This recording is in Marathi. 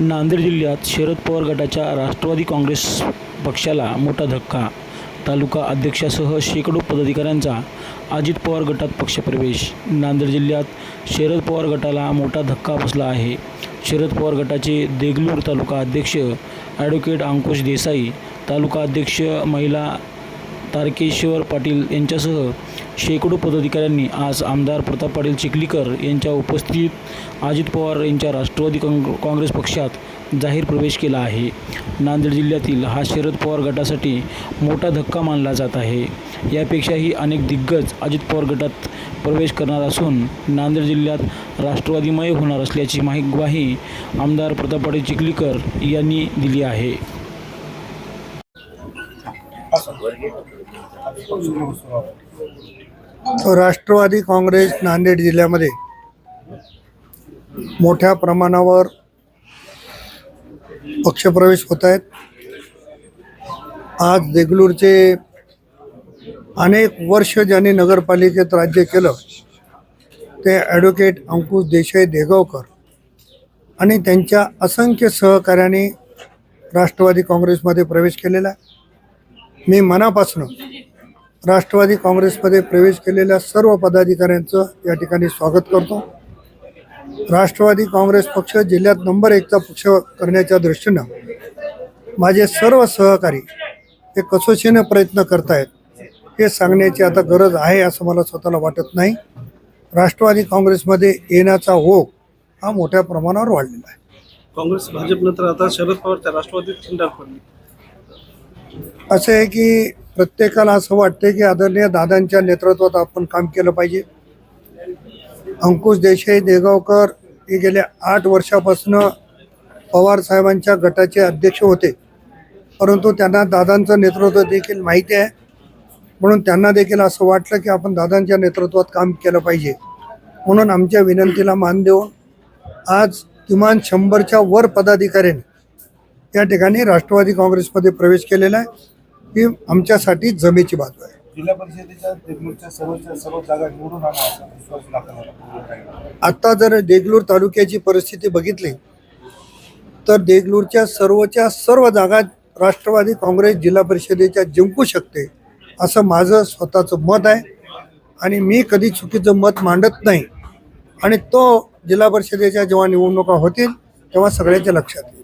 नांदेड जिल्ह्यात शरद पवार गटाच्या राष्ट्रवादी काँग्रेस पक्षाला मोठा धक्का. तालुका अध्यक्षासह शेकडो पदाधिकाऱ्यांचा अजित पवार गटात पक्षप्रवेश. नांदेड जिल्ह्यात शरद पवार गटाला मोठा धक्का बसला आहे. शरद पवार गटाचे देगलूर तालुका अध्यक्ष ॲडव्होकेट अंकुश देसाई तालुका अध्यक्ष महिला तारकेश्वर पाटील यांच्यासह शेकडो पदाधिकाऱ्यांनी आज आमदार प्रताप पाटील चिखलीकर यांच्या उपस्थितीत अजित पवार यांच्या राष्ट्रवादी काँग काँग्रेस पक्षात जाहीर प्रवेश केला आहे. नांदेड जिल्ह्यातील हा शरद पवार गटासाठी मोठा धक्का मानला जात आहे. यापेक्षाही अनेक दिग्गज अजित पवार गटात प्रवेश करणार असून नांदेड जिल्ह्यात राष्ट्रवादीमय होणार असल्याची माहिती ग्वाही आमदार प्रताप पाटील चिखलीकर यांनी दिली आहे. राष्ट्रवादी काँग्रेस नांदेड जिल्ह्यामध्ये मोठ्या प्रमाणावर पक्षप्रवेश होत आहेत. आज देगलूरचे अनेक वर्ष ज्यांनी नगरपालिकेत राज्य केलं ते ॲडव्होकेट अंकुश देसाई देगावकर आणि त्यांच्या असंख्य सहकार्याने राष्ट्रवादी काँग्रेसमध्ये प्रवेश केलेला आहे. मी मनापासून राष्ट्रवादी काँग्रेसमध्ये प्रवेश केलेल्या सर्व पदाधिकाऱ्यांचं या ठिकाणी स्वागत करतो. राष्ट्रवादी काँग्रेस पक्ष जिल्ह्यात नंबर एकचा पक्ष करण्याच्या दृष्टीनं माझे सर्व सहकारी हे कसोशीने प्रयत्न करतायत. हे सांगण्याची आता गरज आहे असं मला स्वतःला वाटत नाही. राष्ट्रवादी काँग्रेसमध्ये येण्याचा ओघ हा मोठ्या प्रमाणावर वाढलेला आहे. काँग्रेस भाजपनंतर आता शरद पवारच्या राष्ट्रवादीत खिंडार पडली. असं आहे की प्रत्येकाला असं वाटतं की आदरणीय दादांच्या नेतृत्वात आपण काम केलं पाहिजे. अंकुश देसाई देगावकर हे गेल्या आठ वर्षापासून पवार साहेबांच्या गटाचे अध्यक्ष होते. परंतु त्यांना दादांचं नेतृत्व देखील माहिती आहे. म्हणून त्यांना देखील असं वाटलं की आपण दादांच्या नेतृत्वात काम केलं पाहिजे. म्हणून आमच्या विनंतीला मान देऊन आज किमान शंभरच्या वर पदाधिकाऱ्यांनी या ठिकाणी राष्ट्रवादी काँग्रेसमध्ये प्रवेश केलेला आहे. ही आमच्यासाठी जमेची बाजू आहे. जिल्हा परिषदेच्या देगलूरच्या सर्वच्या सर्व जागा निवडून आणा असा विश्वास दाखवला आत्ता जर देगलूर तालुक्याची परिस्थिती बघितली तर देगलूरच्या सर्वच्या सर्व जागा राष्ट्रवादी काँग्रेस जिल्हा परिषदेच्या जिंकू शकते असं माझं स्वतःचं मत आहे. आणि मी कधी चुकीचं मत मांडत नाही. आणि तो जिल्हा परिषदेच्या जेव्हा निवडणुका होतील तेव्हा सगळ्याच्या लक्षात येईल.